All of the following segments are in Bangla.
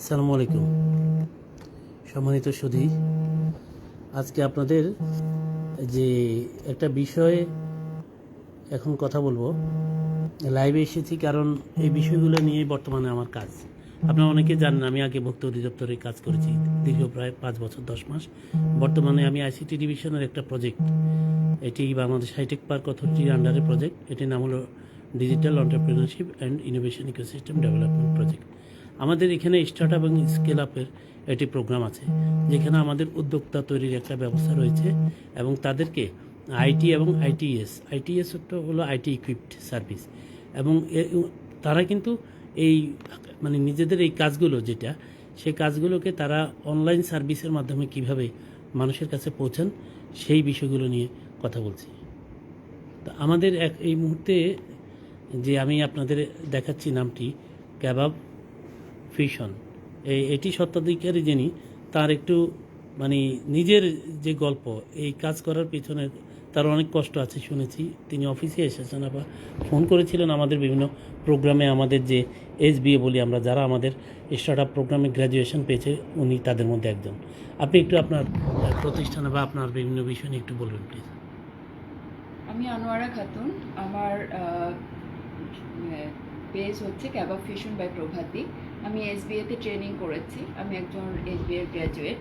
আসসালামু আলাইকুম। সম্মানিত সুধী, আজকে আপনাদের যে একটা বিষয়ে এখন কথা বলব। লাইভে এসেছি কারণ এই বিষয়গুলো নিয়ে বর্তমানে আমার কাজ। আপনারা অনেকে জানেন, আমি আগে ভক্ত অধিদপ্তরে কাজ করেছি দীর্ঘ প্রায় পাঁচ বছর, দশ মাস। বর্তমানে আমি আইসিটি ডিভিশনের একটা প্রজেক্ট। এটি বাংলাদেশ হাইটেক পার্ক অথরিটির আন্ডারে প্রজেক্ট। এটির নাম হলো digital entrepreneurship and innovation ecosystem development project. আমাদের এখানে স্টার্ট আপ এবং স্কেল আপের একটি প্রোগ্রাম আছে, যেখানে আমাদের উদ্যোক্তা তৈরির একটা ব্যবস্থা রয়েছে এবং তাদেরকে আইটি এবং আইটিএস আইটিএস হলো আইটি ইকুইপড সার্ভিস এবং তারা কিন্তু এই মানে নিজেদের এই কাজগুলো যেটা, সেই কাজগুলোকে তারা অনলাইন সার্ভিসের মাধ্যমে কীভাবে মানুষের কাছে পৌঁছান, সেই বিষয়গুলো নিয়ে কথা বলছি। তো আমাদের এক, এই মুহূর্তে যে আমি আপনাদের দেখাচ্ছি নামটি, ক্যাবাব ফিশন এই, এটি সত্ত্বাধিকারী যিনি, তার একটু মানে নিজের যে গল্প, এই কাজ করার পেছনে তার অনেক কষ্ট আছে শুনেছি। তিনি অফিসে এসেছেন, আবার ফোন করেছিলেন আমাদের বিভিন্ন প্রোগ্রামে, আমাদের যে এস বিএ বলি আমরা, যারা আমাদের স্টার্ট আপ প্রোগ্রামে গ্র্যাজুয়েশন পেয়েছে, উনি তাদের মধ্যে একজন। আপনি একটু আপনার প্রতিষ্ঠানে বা আপনার বিভিন্ন বিষয় নিয়ে একটু বলবেন প্লিজ আমি আনোয়ারা খাতুন। আমার পেজ হচ্ছে ক্যাবাব ফিশন বাই প্রভাতী আমি এস এসবিএতে ট্রেনিং করেছি। আমি একজন এস এসবিএ গ্র্যাজুয়েট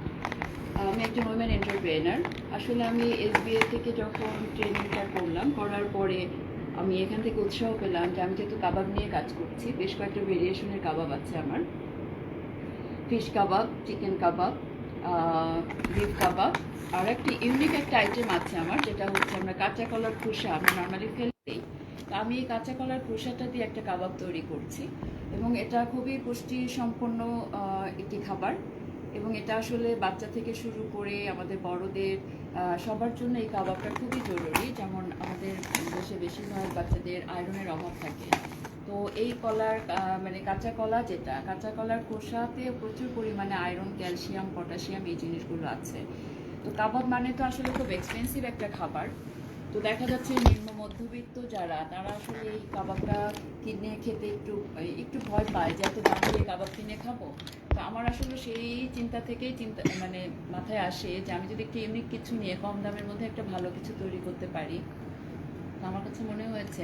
আমি একজন ওমেন এন্টারপ্রেনার আসলে আমি এসবিএ থেকে যখন ট্রেনিংটা করলাম, করার পরে আমি এখান থেকে উৎসাহ পেলাম যে আমি যেহেতু কাবাব নিয়ে কাজ করছি, বেশ কয়েকটা ভেরিয়েশনের কাবাব আছে আমার। Fish kebab chicken kebab beef kebab. আর একটি ইউনিক একটা আইটেম আছে আমার, যেটা হচ্ছে আমরা কাঁচা কলার খোসা, আমরা নর্মালি তো আমি এই কাঁচা কলার খোসাটা দিয়ে একটা কাবাব তৈরি করছি এবং এটা খুবই পুষ্টি সম্পন্ন একটি খাবার এবং এটা আসলে বাচ্চা থেকে শুরু করে আমাদের বড়দের সবার জন্য এই কাবাবটা খুবই জরুরি। যেমন আমাদের দেশে বেশিরভাগ বাচ্চাদের আয়রনের অভাব থাকে। তো এই কলার মানে কাঁচা কলা যেটা কাঁচা কলার খোসাতে প্রচুর পরিমাণে আয়রন, ক্যালসিয়াম, পটাশিয়াম এই জিনিসগুলো আছে। তো কাবাব মানে তো আসলে খুব এক্সপেন্সিভ একটা খাবার। তো দেখা যাচ্ছে নিম্ন মধ্যবিত্ত যারা তারা আসলে এই কাবাবটা কিনে খেতে একটু একটু ভয় পায় যে এত দাম দিয়ে কাবাব কিনে খাব। তো আমার আসলে সেই চিন্তা থেকেই চিন্তা মানে মাথায় আসে যে আমি যদি একটু ইউনিক কিছু নিয়ে কম দামের মধ্যে একটা ভালো কিছু তৈরি করতে পারি। তো আমার কাছে মনে হয়েছে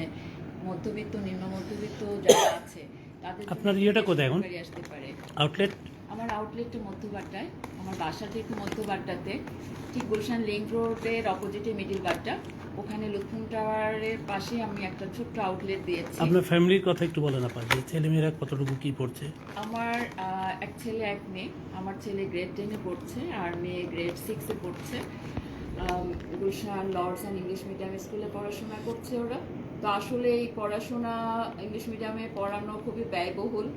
মধ্যবিত্ত নিম্ন মধ্যবিত্ত যারা আছে তাদের আপনার ইয়েটা কোথায় এখন? আসতে পারে। আউটলেট আমার আউটলেটটা মধ্যবাড্ডায় আমার বাসা থেকে মধ্যবাড্ডাতে ঠিক গুলশান লিঙ্ক রোডের অপোজিটে মিডিল বাড্ডা ওখানে লুৎফুন টাওয়ারের পাশে আমি একটা ছোট্ট আউটলেট দিয়েছি। আপনার ফ্যামিলির কথা একটু বলেন আপা যে ছেলেমেয়েরা কতটুকু কি পড়ছে? আমার এক ছেলে এক মেয়ে। আমার ছেলে গ্রেড টেনে পড়ছে আর মেয়ে গ্রেড সিক্সে পড়ছে। Gulshan Lords and English medium স্কুলে পড়াশোনা করছে ওরা। তো আসলে এই পড়াশোনা ইংলিশ মিডিয়ামে পড়ানো খুবই ব্যয়বহুল।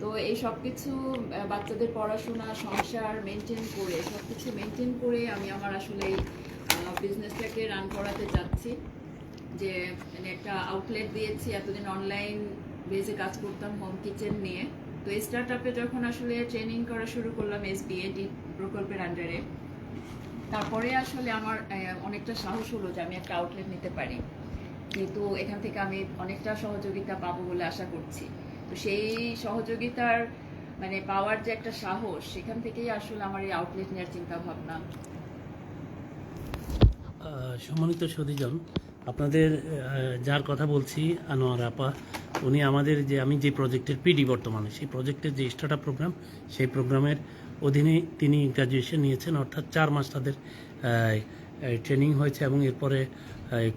তো এই সব কিছু বাচ্চাদের পড়াশোনা সংসার মেনটেন করে সব কিছু মেনটেন করে আমি আমার আসলে এই বিজনেসটাকে রান করাতে চাচ্ছি। যে মানে একটা আউটলেট দিয়েছি, এতদিন অনলাইন বেজে কাজ করতাম হোম কিচেন নিয়ে। তো এই স্টার্ট আপে যখন আসলে ট্রেনিং করা শুরু করলাম এস বিএডি প্রকল্পের আন্ডারে তারপরে আসলে আমার অনেকটা সাহস হলো যে আমি একটা আউটলেট নিতে পারি। কিন্তু এখান থেকে আমি অনেকটা সহযোগিতা পাবো বলে আশা করছি। তো সেই সহযোগিতার মানে পাওয়ার যে একটা সাহস, সেখান থেকেই আসলে আমার এই আউটলেট নেওয়ার চিন্তা ভাবনা সম্মানিত সদীজন আপনাদের যার কথা বলছি, আনোয়ার আপা, উনি আমাদের যে, আমি যে প্রজেক্টের পিডি বর্তমানে, সেই প্রজেক্টের যে স্টার্ট আপ প্রোগ্রাম সেই প্রোগ্রামের অধীনে তিনি গ্র্যাজুয়েশন নিয়েছেন, অর্থাৎ চার মাস তাদের ট্রেনিং হয়েছে এবং এরপরে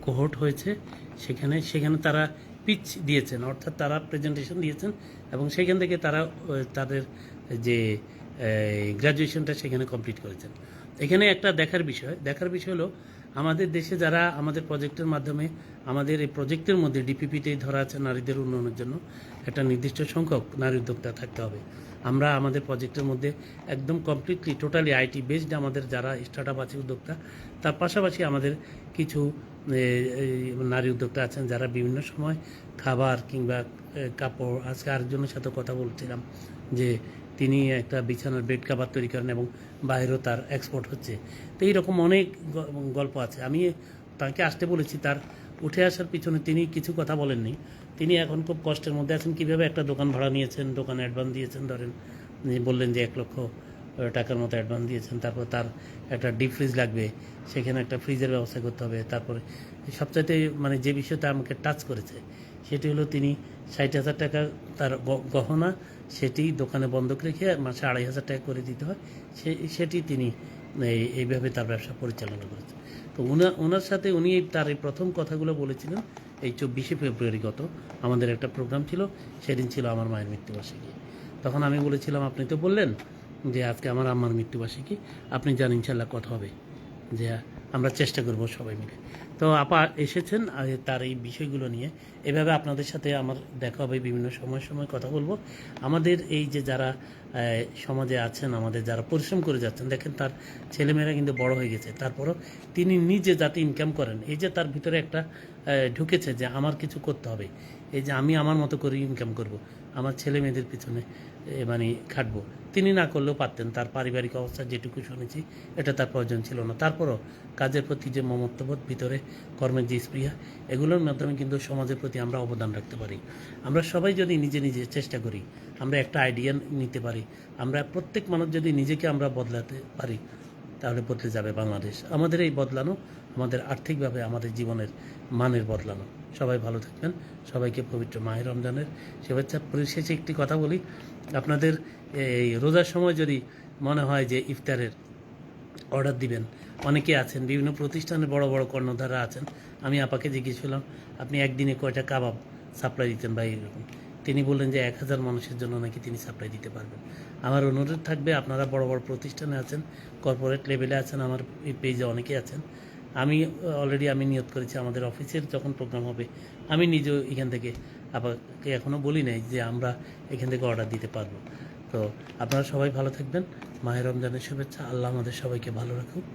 কোহর্ট হয়েছে। সেখানে সেখানে তারা পিচ দিয়েছেন, অর্থাৎ তারা প্রেজেন্টেশন দিয়েছেন এবং সেখান থেকে তারা তাদের যে গ্র্যাজুয়েশনটা সেখানে কমপ্লিট করেছেন। এখানে একটা দেখার বিষয় দেখার বিষয় হলো আমাদের দেশে যারা আমাদের প্রজেক্টের মাধ্যমে আমাদের এই প্রজেক্টের মধ্যে ডিপিপিতেই ধরা আছে নারীদের উন্নয়নের জন্য, একটা নির্দিষ্ট সংখ্যক নারী উদ্যোক্তা থাকতে হবে। আমরা আমাদের প্রজেক্টের মধ্যে একদম কমপ্লিটলি টোটালি আইটি বেসড আমাদের যারা স্টার্ট আপ আছে উদ্যোক্তা, তার পাশাপাশি আমাদের কিছু নারী উদ্যোক্তা আছেন যারা বিভিন্ন সময় খাবার কিংবা কাপড়, আজকে আরেকজনের সাথে কথা বলছিলাম যে তিনি একটা বিছানার বেড কাভার তৈরি করেন এবং বাইরেও তার এক্সপোর্ট হচ্ছে। তো এইরকম অনেক গল্প আছে। আমি তাকে আসতে বলেছি, তার উঠে আসার পিছনে তিনি কিছু কথা বলেননি। তিনি এখন খুব কষ্টের মধ্যে আছেন। কীভাবে একটা দোকান ভাড়া নিয়েছেন, দোকান অ্যাডভান্স দিয়েছেন, ধরেন বললেন যে এক লক্ষ টাকার মতো অ্যাডভান্স দিয়েছেন। তারপর তার একটা ডিপ ফ্রিজ লাগবে, সেখানে একটা ফ্রিজের ব্যবস্থা করতে হবে। তারপরে সবচাইতে মানে যে বিষয়টা আমাকে টাচ করেছে, সেটি হলো তিনি ষাট হাজার টাকা তার গহনা সেটি দোকানে বন্ধক রেখে মাসে আড়াই হাজার টাকা করে দিতে হয়। সে, সেটি তিনি, এই, এইভাবে তার ব্যবসা পরিচালনা করেছেন। তো ওনার ওনার সাথে উনি তার এই প্রথম কথাগুলো বলেছিলেন, এই চব্বিশে ফেব্রুয়ারি গত আমাদের একটা প্রোগ্রাম ছিল, সেদিন ছিল আমার মায়ের মৃত্যুবার্ষিকী। তখন আমি বলেছিলাম, আপনি তো বললেন যে আজকে আমার আম্মার মৃত্যুবার্ষিকী, আপনি জান ইনশাল্লাহ কথা হবে? যে আমরা চেষ্টা করব সবাই মিলে। তো আপা এসেছেন তার এই বিষয়গুলো নিয়ে। এভাবে আপনাদের সাথে আমার দেখা হবে, বিভিন্ন সময় সময় কথা বলব। আমাদের এই যে যারা সমাজে আছেন, আমাদের যারা পরিশ্রম করে যাচ্ছেন, দেখেন তার ছেলেমেয়েরা কিন্তু বড় হয়ে গেছে। তারপরও তিনি নিজে যাতে ইনকাম করেন, এই যে তার ভিতরে একটা ঢুকেছে যে আমার কিছু করতে হবে। এই যে আমি আমার মতো করে ইনকাম করব, আমার ছেলে মেয়েদের পিছনে মানে খাটব। তিনি না করলেও পারতেন, তার পারিবারিক অবস্থা যেটুকু শুনেছি, এটা তার প্রয়োজন ছিল না। তারপরও কাজের প্রতি যে মমত্ববোধ, ভিতরে কর্মের যে স্পৃহা, এগুলোর মাধ্যমে কিন্তু সমাজের প্রতি আমরা অবদান রাখতে পারি। আমরা সবাই যদি নিজে নিজে চেষ্টা করি, আমরা একটা আইডিয়া নিতে পারি, আমরা প্রত্যেক মানুষ যদি নিজেকে আমরা বদলাতে পারি তাহলে বদলে যাবে বাংলাদেশ। আমাদের এই বদলানো, আমাদের আর্থিকভাবে আমাদের জীবনের মানের বদলানো। সবাই ভালো থাকবেন। সবাইকে পবিত্র মাহের রমজানের শুভেচ্ছা। পরিশেষে একটি কথা বলি। আপনাদের এই রোজার সময় যদি মনে হয় যে ইফতারের অর্ডার দিবেন, অনেকে আছেন, বিভিন্ন প্রতিষ্ঠানের বড় বড় কর্ণধারা আছেন। আমি আপাকে জিজ্ঞেস করলাম, আপনি একদিনে কয়টা কাবাব সাপ্লাই দিতেন বা এরকম। তিনি বললেন যে এক হাজার মানুষের জন্য নাকি তিনি সাপ্লাই দিতে পারবেন। আমার অনুরোধ থাকবে, আপনারা বড় বড় প্রতিষ্ঠানে আছেন কর্পোরেট লেভেলে আছেন, আমার এই পেজে অনেকে আছেন। আমি অলরেডি আমি নিয়োগ করেছি আমাদের অফিসের যখন প্রোগ্রাম হবে, আমি নিজেও এখান থেকে আপাকে এখনও বলি নাই যে আমরা এখান থেকে অর্ডার দিতে পারব। তো আপনারা সবাই ভালো থাকবেন, মাহের রমজানের শুভেচ্ছা, আল্লাহ আমাদের সবাইকে ভালো রাখুক,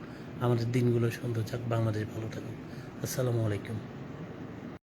আমাদের দিনগুলো সুন্দর যাক বাংলাদেশ ভালো থাকুক। আসসালামু আলাইকুম।